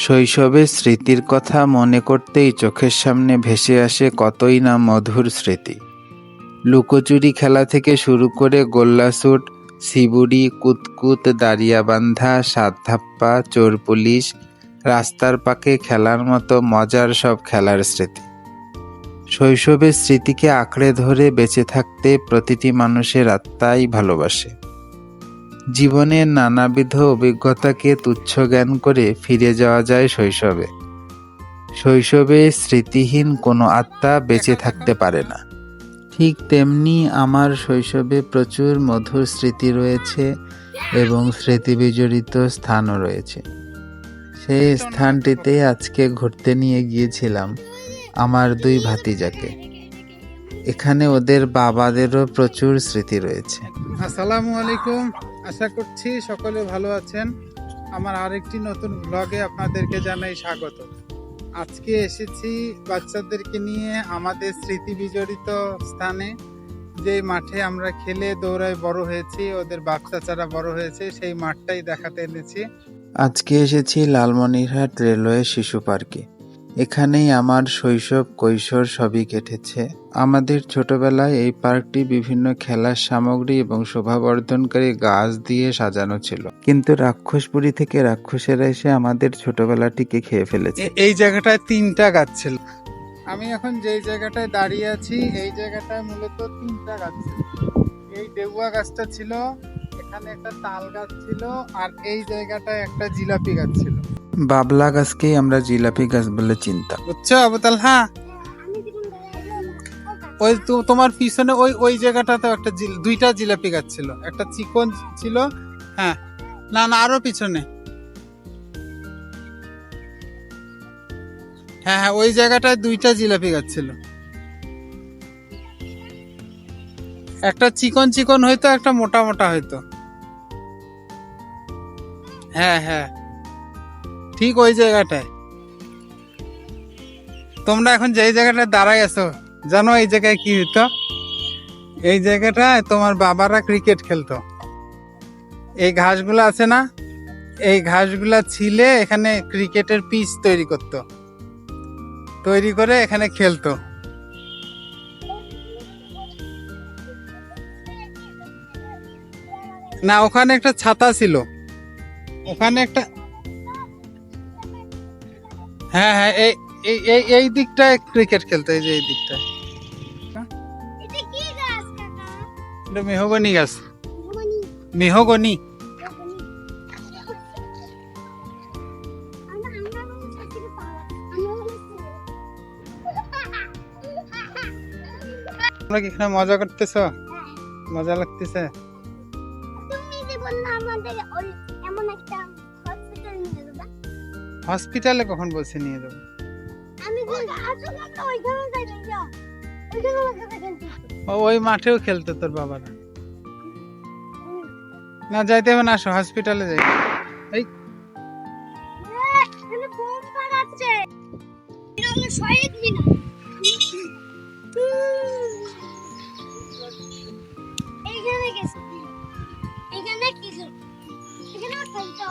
শৈশবের স্মৃতির কথা মনে করতেই চোখের সামনে ভেসে আসে কতই না মধুর স্মৃতি। লুকোচুরি খেলা থেকে শুরু করে গোল্লাছুট শিবুড়ি, কুতকুত, দাঁড়িয়াবান্ধা সাত ধাপ্পা চোর পুলিশ রাস্তার পাকে খেলার মতো মজার সব খেলার স্মৃতি। শৈশবের স্মৃতিকে আঁকড়ে ধরে বেঁচে থাকতে প্রতিটি মানুষের আত্মাই ভালোবাসে। জীবনের নানাবিধ অভিজ্ঞতাকে তুচ্ছ জ্ঞান করে ফিরে যাওয়া যায় শৈশবে। শৈশবে স্মৃতিহীন কোনো আত্মা বেঁচে থাকতে পারে না। ঠিক তেমনি আমার শৈশবে প্রচুর মধুর স্মৃতি রয়েছে এবং স্মৃতি বিজড়িত স্থানও রয়েছে। সেই স্থানটিতে আজকে ঘুরতে নিয়ে গিয়েছিলাম আমার দুই ভাতিজাকে। এখানে ওদের বাবাদেরও প্রচুর স্মৃতি রয়েছে। আসসালামু আলাইকুম। আশা করছি সকলে ভালো আছেন। আমার আরেকটি নতুন ব্লগে আপনাদেরকে জানাই স্বাগত। আজকে এসেছি বাচ্চাদেরকে নিয়ে আমাদের স্মৃতি বিজড়িত স্থানে। যে মাঠে আমরা খেলে দৌড়ায় বড় হয়েছি, ওদের বাচ্চা চাচারা বড় হয়েছে, সেই মাঠটাই দেখাতে এনেছি। আজকে এসেছি লালমনিরহাট রেলওয়ে শিশু পার্কে। এখানেই আমার শৈশব কৈশোর সবই কেটেছে। আমাদের ছোটবেলায় এই পার্কটি বিভিন্ন খেলার সামগ্রী এবং শোভাবর্ধনকারী গাছ দিয়ে সাজানো ছিল। কিন্তু রাক্ষসপুরী থেকে রাক্ষসেরা এসে আমাদের ছোটবেলাটিকে খেয়ে ফেলেছে। এই জায়গাটায় তিনটা গাছ ছিল। আমি এখন যেই জায়গাটায় দাঁড়িয়ে আছি, এই জায়গাটায় মূলত তিনটা গাছ ছিল। এই ডেউয়া গাছটা ছিল, এখানে একটা তাল গাছ ছিল, আর এই জায়গাটায় একটা জিলাপি গাছ ছিল। বাবলা গাছকেই আমরা জিলাপি গাছ বলে চিনতাম। বুঝছ আবুতাল হ্যাঁ ওই তোমার পিছনে ওই ওই জায়গাটাতে একটা দুইটা জিলাপি গাছ ছিল। একটা চিকন ছিল হ্যাঁ। না না, আরও পিছনে। হ্যাঁ হ্যাঁ ওই জায়গাটায় দুইটা জিলাপি গাছ ছিল। একটা চিকন চিকন হইতো, একটা মোটা মোটা হইতো। হ্যাঁ হ্যাঁ। ঠিক ওই জায়গাটায়। তোমরা এখন যেই জায়গাটায় দাঁড়াই আছো, জানো এই জায়গায় কি হইতো? এই জায়গাটায় তোমার বাবারা ক্রিকেট খেলতো। এই ঘাসগুলো আছে না? এই ঘাসগুলা ছিলে এখানে ক্রিকেটের পিচ তৈরি করতো। তৈরি করে এখানে খেলতো। না, ওখানে একটা ছাতা ছিল। ওখানে একটা হ্যাঁ হ্যাঁ এই এই এই দিকটায় ক্রিকেট খেলতো এই যে এই দিকটায়। এটা মেহগনি গাছ। মেহগনি। তোমরা কি এখানে মজা করতেছো? মজা লাগতেছে? তুমি যে বললে আমাদের হসপিটালে কখন বলছে নিয়ে যাব? ওই মাঠেও খেলতো তোর বাবারা। না যাইতে হবে না আসো হসপিটালে যাই। এই। গেছে। এখানে কিছু এখানে খেলতো।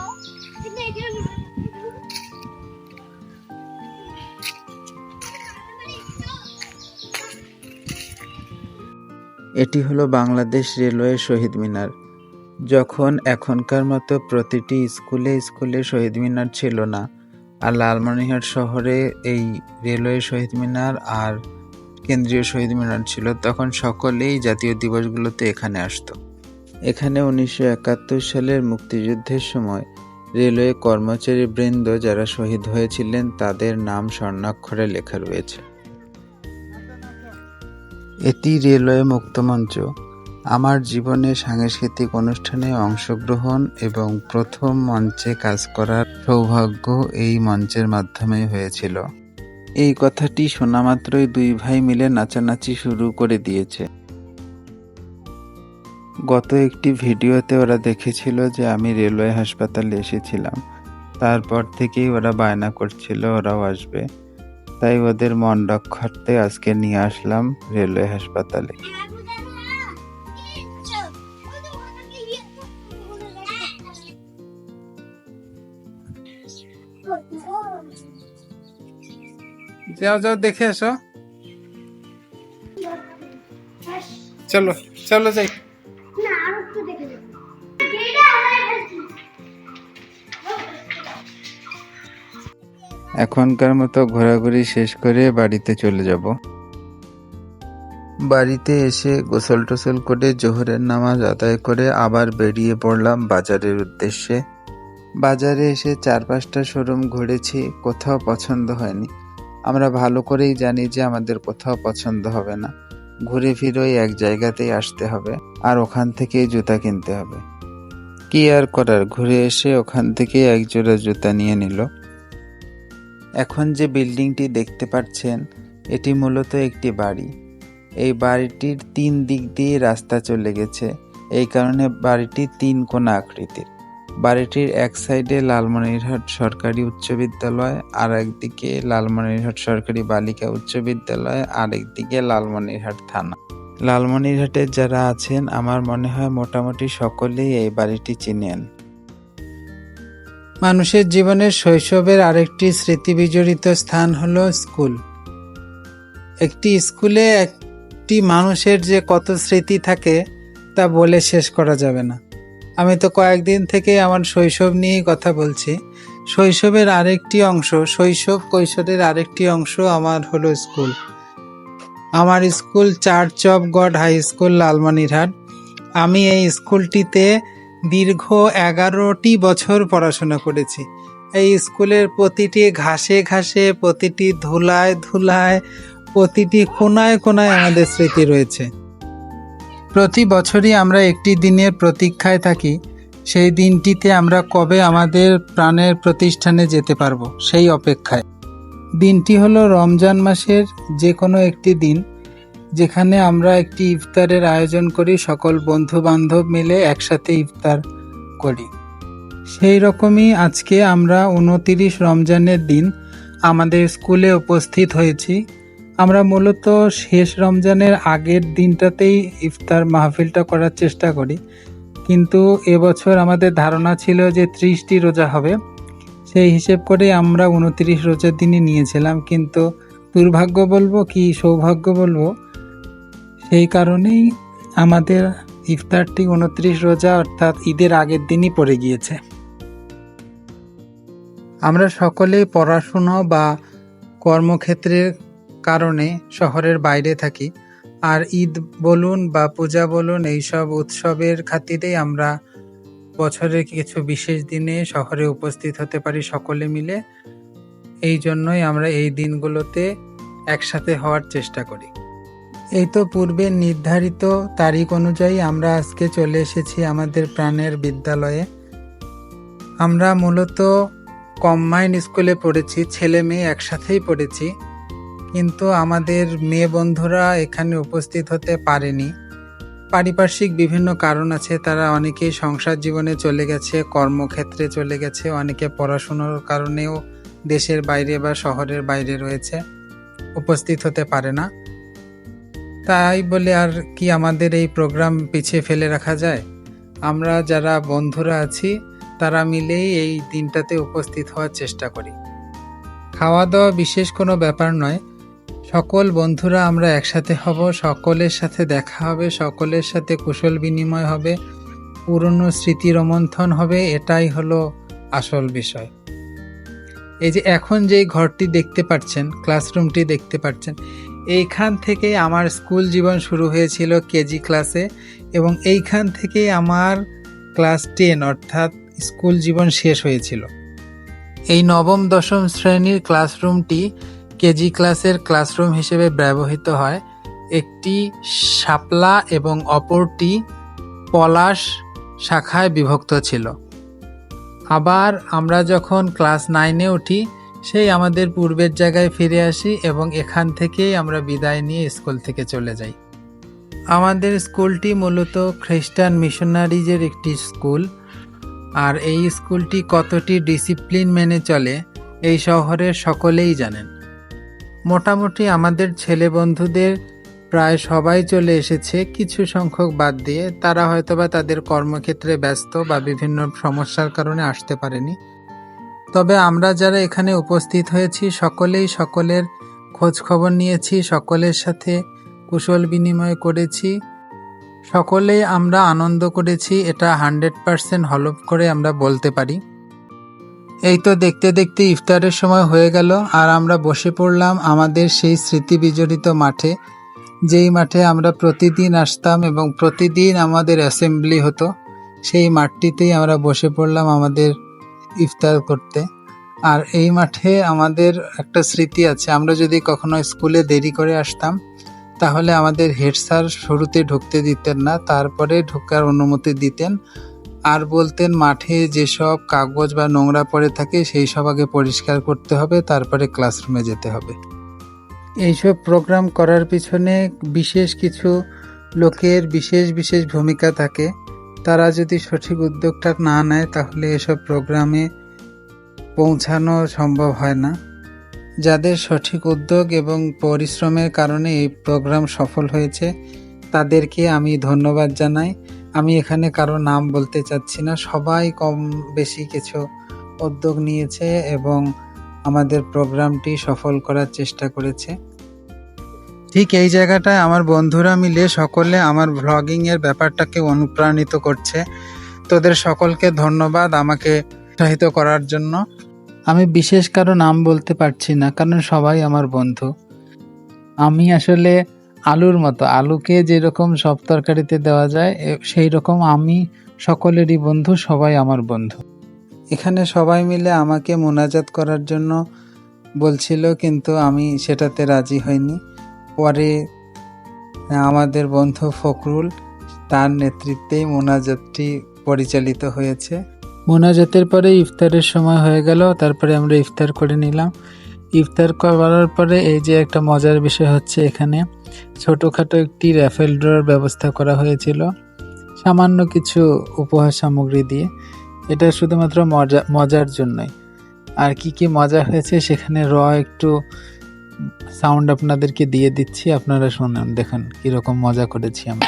এটি হলো বাংলাদেশ রেলওয়ে শহীদ মিনার। যখন এখনকার মতো প্রতিটি স্কুলে স্কুলে শহীদ মিনার ছিল না, আর লালমনিরহাট শহরে এই রেলওয়ে শহীদ মিনার আর কেন্দ্রীয় শহীদ মিনার ছিল, তখন সকলেই জাতীয় দিবসগুলোতে এখানে আসতো। এখানে উনিশশো একাত্তর সালের মুক্তিযুদ্ধের সময় রেলওয়ে কর্মচারী বৃন্দ যারা শহীদ হয়েছিলেন, তাদের নাম স্বর্ণাক্ষরে লেখা রয়েছে। এটি রেলওয়ে মুক্তমঞ্চ আমার জীবনে সাংস্কৃতিক অনুষ্ঠানে অংশগ্রহণ এবং প্রথম মঞ্চে কাজ করার সৌভাগ্য এই মঞ্চের মাধ্যমে হয়েছিল। এই কথাটি শোনা মাত্রই দুই ভাই মিলে নাচানাচি শুরু করে দিয়েছে। গত একটি ভিডিওতে ওরা দেখেছিল যে আমি রেলওয়ে হাসপাতালে এসেছিলাম। তারপর থেকেই ওরা বায়না করছিল ওরাও আসবে। তাই ওদের মন রক্ষার্থে আজকে নিয়ে আসলাম রেলওয়ে হাসপাতালে। যাও যাও, দেখে এসো। চলো চলো যাই। এখনকার মতো ঘোরাঘুরি শেষ করে বাড়িতে চলে যাব। বাড়িতে এসে গোসল টোসল করে জোহরের নামাজ আদায় করে আবার বেরিয়ে পড়লাম বাজারের উদ্দেশ্যে। বাজারে এসে চার পাঁচটা শোরুম ঘুরেছি, কোথাও পছন্দ হয়নি। আমরা ভালো করেই জানি যে আমাদের কোথাও পছন্দ হবে না। ঘুরে ফিরে ওই এক জায়গাতেই আসতে হবে, আর ওখান থেকেই জুতা কিনতে হবে। কি আর করার, ঘুরে এসে ওখান থেকে এক জোড়া জুতা নিয়ে নিল। এখন যে বিল্ডিংটি দেখতে পাচ্ছেন, এটি মূলত একটি বাড়ি। এই বাড়িটির তিন দিক দিয়ে রাস্তা চলে গেছে। এই কারণে বাড়িটি তিন কোণা আকৃতির। বাড়িটির এক সাইডে লালমনিরহাট সরকারি উচ্চ বিদ্যালয়, আর একদিকে লালমনিরহাট সরকারি বালিকা উচ্চ বিদ্যালয়, আর একদিকে লালমনিরহাট থানা। লালমনিরহাটের যারা আছেন, আমার মনে হয় মোটামুটি সকলেই এই বাড়িটি চিনেন। মানুষের জীবনের শৈশবের আরেকটি স্মৃতি বিজড়িত স্থান হলো স্কুল। একটি স্কুলে একটি মানুষের যে কত স্মৃতি থাকে, তা বলে শেষ করা যাবে না। আমি তো কয়েকদিন থেকে আমার শৈশব নিয়েই কথা বলছি। শৈশবের আরেকটি অংশ, শৈশব কৈশোরের আরেকটি অংশ আমার হলো স্কুল। আমার school Church of God High School, Lalmonirhat. আমি এই স্কুলটিতে দীর্ঘ এগারোটি বছর পড়াশোনা করেছি। এই স্কুলের প্রতিটি ঘাসে ঘাসে, প্রতিটি ধুলায় ধুলায়, প্রতিটি কোনায় কোনায় আমাদের স্মৃতি রয়েছে। প্রতি বছরই আমরা একটি দিনের প্রতীক্ষায় থাকি, সেই দিনটিতে আমরা কবে আমাদের প্রাণের প্রতিষ্ঠানে যেতে পারব, সেই অপেক্ষায়। দিনটি হলো রমজান মাসের যে কোনো একটি দিন যেখানে আমরা একটি ইফতারের আয়োজন করি, সকল বন্ধু বান্ধব মিলে একসাথে ইফতার করি। সেই রকমই আজকে আমরা উনতিরিশ রমজানের দিন আমাদের স্কুলে উপস্থিত হয়েছি। আমরা মূলত শেষ রমজানের আগের দিনটাতেই ইফতার মাহফিলটা করার চেষ্টা করি। কিন্তু এবছর আমাদের ধারণা ছিল যে ত্রিশটি রোজা হবে। সেই হিসেব করে আমরা উনতিরিশ রোজার দিনই নিয়েছিলাম। কিন্তু দুর্ভাগ্য বলব কি সৌভাগ্য বলব সেই কারণেই আমাদের ইফতারটি উনত্রিশ রোজা অর্থাৎ ঈদের আগের দিনই পড়ে গিয়েছে। আমরা সকলেই পড়াশুনো বা কর্মক্ষেত্রের কারণে শহরের বাইরে থাকি। আর ঈদ বলুন বা পূজা বলুন, এইসব উৎসবের খাতিরেই আমরা বছরের কিছু বিশেষ দিনে শহরে উপস্থিত হতে পারি সকলে মিলে। এই জন্যই আমরা এই দিনগুলোতে একসাথে হওয়ার চেষ্টা করি। এই তো পূর্বে নির্ধারিত তারিখ অনুযায়ী আমরা আজকে চলে এসেছি আমাদের প্রাণের বিদ্যালয়ে। আমরা মূলত কম্বাইন স্কুলে পড়েছি, ছেলে মেয়ে একসাথেই পড়েছি। কিন্তু আমাদের মেয়ে বন্ধুরা এখানে উপস্থিত হতে পারেনি। পারিপার্শ্বিক বিভিন্ন কারণ আছে, তারা অনেকেই সংসার জীবনে চলে গেছে, কর্মক্ষেত্রে চলে গেছে, অনেকে পড়াশুনোর কারণেও দেশের বাইরে বা শহরের বাইরে রয়েছে, উপস্থিত হতে পারে না। তাই বলে আর কি আমাদের এই প্রোগ্রাম পিছিয়ে ফেলে রাখা যায়? আমরা যারা বন্ধুরা আছি, তারা মিলেই এই দিনটাতে উপস্থিত হওয়ার চেষ্টা করি। খাওয়া দাওয়া বিশেষ কোনো ব্যাপার নয়। সকল বন্ধুরা আমরা একসাথে হব, সকলের সাথে দেখা হবে, সকলের সাথে কুশল বিনিময় হবে, পুরনো স্মৃতি রোমন্থন হবে, এটাই হলো আসল বিষয়। এই যে এখন যেই ঘরটি দেখতে পাচ্ছেন, ক্লাসরুমটি দেখতে পাচ্ছেন এইখান থেকে আমার স্কুল জীবন শুরু হয়েছিল কেজি ক্লাসে এবং এইখান থেকেই আমার ক্লাস টেন, অর্থাৎ স্কুল জীবন শেষ হয়েছিল। এই নবম, দশম শ্রেণির ক্লাসরুমটি কেজি ক্লাসের ক্লাসরুম হিসেবে ব্যবহৃত হয়। একটি শাপলা এবং অপরটি পলাশ শাখায় বিভক্ত ছিল। আবার আমরা যখন ক্লাস নাইনে উঠি সেই আমাদের পূর্বের জায়গায় ফিরে আসি এবং এখান থেকেই আমরা বিদায় নিয়ে স্কুল থেকে চলে যাই। আমাদের স্কুলটি মূলত খ্রিস্টান মিশনারিজের একটি স্কুল। আর এই স্কুলটি কতটি ডিসিপ্লিন মেনে চলে, এই শহরের সকলেই জানেন। মোটামুটি আমাদের ছেলে বন্ধুদের প্রায় সবাই চলে এসেছে, কিছু সংখ্যক বাদ দিয়ে। তারা হয়তোবা তাদের কর্মক্ষেত্রে ব্যস্ত বা বিভিন্ন সমস্যার কারণে আসতে পারেনি। তবে আমরা যারা এখানে উপস্থিত হয়েছি, সকলেই সকলের খোঁজ খবর নিয়েছি, সকলের সাথে কুশল বিনিময় করেছি। সকলেই আমরা আনন্দ করেছি, এটা হান্ড্রেড পারসেন্ট হলফ করে আমরা বলতে পারি। এই তো দেখতে দেখতে ইফতারের সময় হয়ে গেল, আর আমরা বসে পড়লাম আমাদের সেই স্মৃতি বিজড়িত মাঠে, যেই মাঠে আমরা প্রতিদিন আসতাম এবং প্রতিদিন আমাদের অ্যাসেম্বলি হতো। সেই মাঠটিতেই আমরা বসে পড়লাম আমাদের ইফতার করতে। আর এই মাঠে আমাদের একটা স্মৃতি আছে। আমরা যদি কখনো স্কুলে দেরি করে আসতাম, তাহলে আমাদের হেড স্যার শুরুতে ঢুকতে দিতেন না, তারপরে ঢোকার অনুমতি দিতেন। আর বলতেন, মাঠে যেসব কাগজ বা নোংরা পড়ে থাকে, সেই সব আগে পরিষ্কার করতে হবে, তারপরে ক্লাসরুমে যেতে হবে। এইসব প্রোগ্রাম করার পিছনে বিশেষ কিছু লোকের বিশেষ বিশেষ ভূমিকা থাকে। তারা যদি সঠিক উদ্যোগটা না নেয়, তাহলে এসব প্রোগ্রামে পৌঁছানো সম্ভব হয় না। যাদের সঠিক উদ্যোগ এবং পরিশ্রমের কারণে এই প্রোগ্রাম সফল হয়েছে, তাদেরকে আমি ধন্যবাদ জানাই। আমি এখানে কারও নাম বলতে চাচ্ছি না। সবাই কম বেশি কিছু উদ্যোগ নিয়েছে এবং আমাদের প্রোগ্রামটি সফল করার চেষ্টা করেছে। ঠিক এই জায়গাটায় আমার বন্ধুরা মিলে সকলে আমার ভ্লগিং এর ব্যাপারটাকে অনুপ্রাণিত করছে। তোদের সকলকে ধন্যবাদ আমাকে উৎসাহিত করার জন্য। আমি বিশেষ কারও নাম বলতে পারছি না, কারণ সবাই আমার বন্ধু। আমি আসলে আলুর মতো, আলুকে যেরকম সব তরকারিতে দেওয়া যায় সেই রকম আমি সকলেরই বন্ধু, সবাই আমার বন্ধু। এখানে সবাই মিলে আমাকে মোনাজাত করার জন্য বলছিল, কিন্তু আমি সেটাতে রাজি হইনি। পরে, আমাদের বন্ধু ফখরুল তার নেতৃত্বেই মোনাজাতটি পরিচালিত হয়েছে। মোনাজাতের পরে ইফতারের সময় হয়ে গেল, তারপরে আমরা ইফতার করে নিলাম। ইফতার করার পরে এই যে একটা মজার বিষয় হচ্ছে এখানে, ছোটোখাটো একটি র্যাফেল ড্রর ব্যবস্থা করা হয়েছিল, সামান্য কিছু উপহার সামগ্রী দিয়ে। এটা শুধুমাত্র মজা, মজার জন্যই। আর কি কি মজা হয়েছে সেখানে র একটু সাউন্ড আপনাদেরকে দিয়ে দিচ্ছি আপনারা শুনুন দেখুন কীরকম মজা করেছি আমরা।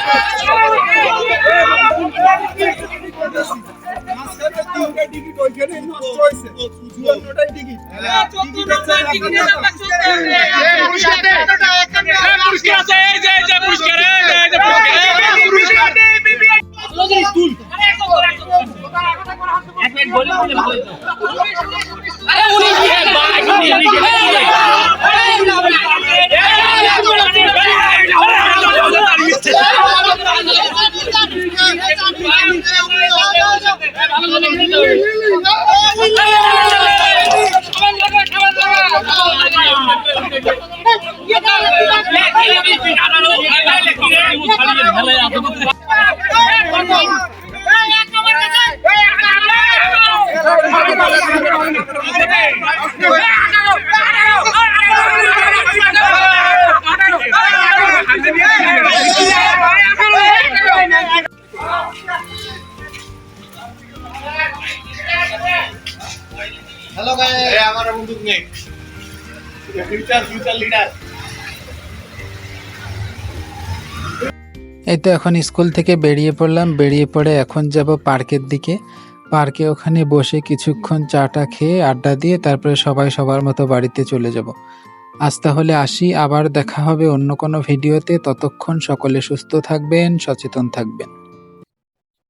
হ্যালো গাইস আমার বন্ধু নেক এই তো এখন স্কুল থেকে বেরিয়ে পড়লাম। বেরিয়ে পড়ে এখন যাব পার্কের দিকে। পার্কে ওখানে বসে কিছুক্ষণ চাটা খেয়ে আড্ডা দিয়ে তারপরে সবাই সবার মতো বাড়িতে চলে যাব। আজ তাহলে আসি, আবার দেখা হবে অন্য কোনো ভিডিওতে। ততক্ষণ সকলে সুস্থ থাকবেন, সচেতন থাকবেন।